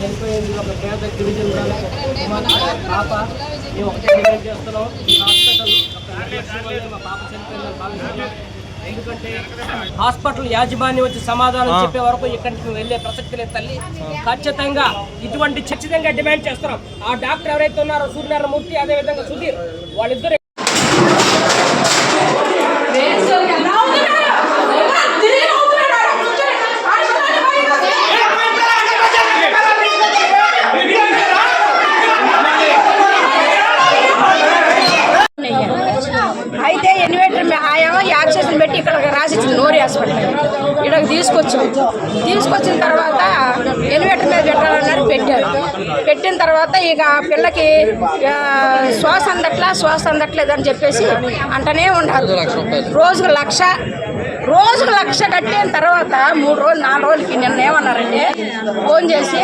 చనిపోయింది ఒక పేద గిరిజన పాప మేము ఒకటే డిమాండ్ చేస్తున్నాం. ఈ హాస్పిటల్ మా పాప చనిపోయిందని ఎందుకంటే హాస్పిటల్ యాజమాన్యం వచ్చి సమాధానం చెప్పే వరకు ఇక్కడికి వెళ్ళే ప్రసక్తి లేదు తల్లి. ఖచ్చితంగా ఇటువంటి ఖచ్చితంగా డిమాండ్ చేస్తున్నాం. ఆ డాక్టర్ ఎవరైతే ఉన్నారో సూర్యనారాయణ మూర్తి అదే విధంగా సుధీర్ వాళ్ళిద్దరు ఎనివేటర్ ఆయా యాక్సెస్ పెట్టి ఇక్కడ రాసిచ్చింది నోరి హాస్పిటల్ ఇక్కడికి తీసుకొచ్చాం. తీసుకొచ్చిన తర్వాత ఎలివేటర్ మీద పెట్టాలన్నారు పెట్టారు. పెట్టిన తర్వాత ఇక ఆ పిల్లకి శ్వాస అందట్లా శ్వాస అందట్లేదు అని చెప్పేసి అంటనే ఉన్నారు రోజుకు లక్ష రోజుకు లక్ష కట్టిన తర్వాత మూడు రోజులు నాలుగు రోజులకి నిన్న ఏమన్నారంటే ఫోన్ చేసి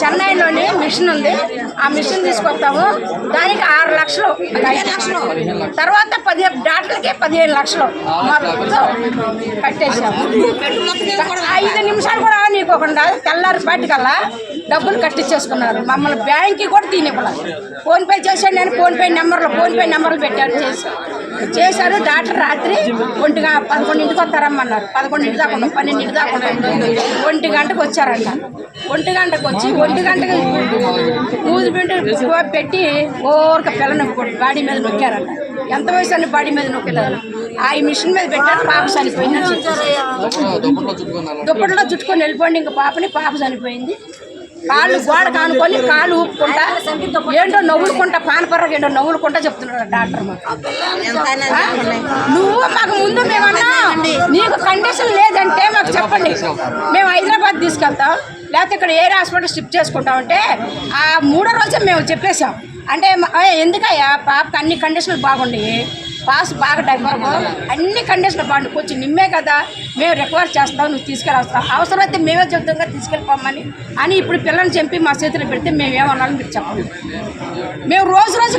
చెన్నైలోని మిషన్ ఉంది. ఆ మిషన్ తీసుకొస్తాము. దానికి ఆరు లక్షలు. ఐదు లక్షలు. తర్వాత పదిహేను డాక్టర్లకి పదిహేను లక్షలు మొత్తం కట్టేసాము ఐదు నిమిషాలు కూడా నీకోకుండా తెల్లారి పాటికల్లా డబ్బులు కట్టించేసుకున్నారు. మమ్మల్ని బ్యాంక్కి కూడా తీనివ్వాలి ఫోన్పే చేశాను నేను ఫోన్పే నెంబర్లు ఫోన్పే నెంబర్లు పెట్టాను చేసి. చేశారు. డాక్టర్ రాత్రి ఒంటిగా పదకొండింటికి వస్తారమ్మన్నారు. పదకొండింటి దాకా ఉన్నాం. పన్నెండింటి దాకా ఉన్నాం. ఒంటి గంటకు వచ్చారంట. ఒంటి గంటకు వచ్చి ఒంటి గంటకు మూడు పెట్టి పెట్టి ఓరక పిల్లని బాడీ మీద నొక్కారంట. ఎంత వయసు అని బాడీ మీద నొక్కుతారు ఆ మిషన్ మీద పెట్టారు పాప చనిపోయిందని చెప్పారు దుప్పట్లో చుట్టుకొని వెళ్ళిపోండి ఇంకా పాపని పాప చనిపోయింది. కాళ్ళు గోడ కానుకొని కాళ్ళు ఊపుకుంటా ఏంటో నవ్వులుకుంటా పానపర్రకు ఏంటో నవ్వులుకుంటా చెప్తున్నాడు డాక్టర్? నువ్వు మాకు ముందు మేమన్నా నీకు కండిషన్ లేదంటే మాకు చెప్పండి. మేము హైదరాబాద్ తీసుకెళ్తాం లేకపోతే ఇక్కడ ఏ హాస్పిటల్ షిఫ్ట్ చేసుకుంటామంటే ఆ మూడో రోజే మేము చెప్పేశాం. అంటే ఎందుకయ్యా? పాపకి అన్ని కండిషన్లు బాగున్నాయి పాస్ బాగా డైవర్ అన్ని కండిషన్లు బాగుంది కొంచెం నిమ్మే కదా. మేము రిక్వైర్ చేస్తాం నువ్వు తీసుకెళ్ళొస్తాం అవసరమైతే మేమే చెప్తాం కదా తీసుకెళ్ళిపోమని. అని ఇప్పుడు పిల్లల్ని చంపి మా చేతిలో పెడితే మేము ఏమన్నాలో మీరు చెప్పండి. మేము రోజు రోజు